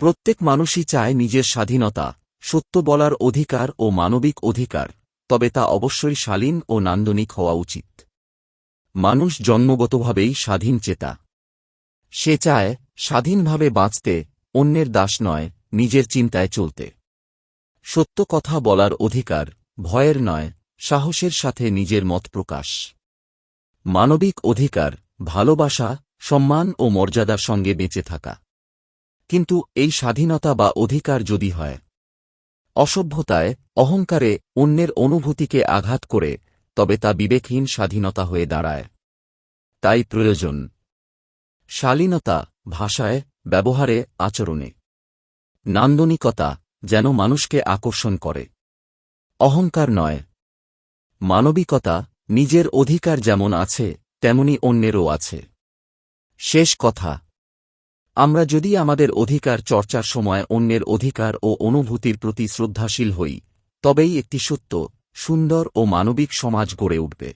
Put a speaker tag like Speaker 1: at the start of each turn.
Speaker 1: প্রত্যেক মানুষই চায় নিজের স্বাধীনতা, সত্য বলার অধিকার ও মানবিক অধিকার, তবে তা অবশ্যই শালীন ও নান্দনিক হওয়া উচিত। মানুষ জন্মগতভাবেই স্বাধীন চেতা। সে চায় স্বাধীনভাবে বাঁচতে, অন্যের দাস নয়, নিজের চিন্তায় চলতে। সত্য কথা বলার অধিকার, ভয়ের নয়, সাহসের সাথে নিজের মত প্রকাশ। মানবিক অধিকার, ভালোবাসা, সম্মান ও মর্যাদার সঙ্গে বেঁচে থাকা। কিন্তু এই স্বাধীনতা বা অধিকার যদি হয়, অসভ্যতায়, অহংকারে অন্যের অনুভূতিকে আঘাত করে, তবে তা বিবেকহীন স্বাধীনতা হয়ে দাঁড়ায়। তাই প্রয়োজন। শালীনতা, ভাষায়, ব্যবহারে, আচরণে। নান্দনিকতা, যেন মানুষকে আকর্ষণ করে। অহংকার নয়। মানবিকতা, নিজের অধিকার যেমন আছে, তেমনি অন্যেরও আছে। শেষ কথা। আমরা যদি আমাদের অধিকার চর্চার সময় অন্যের অধিকার ও অনুভূতির প্রতি শ্রদ্ধাশীল হই, তবেই একটি সত্য, সুন্দর ও মানবিক সমাজ গড়ে উঠবে।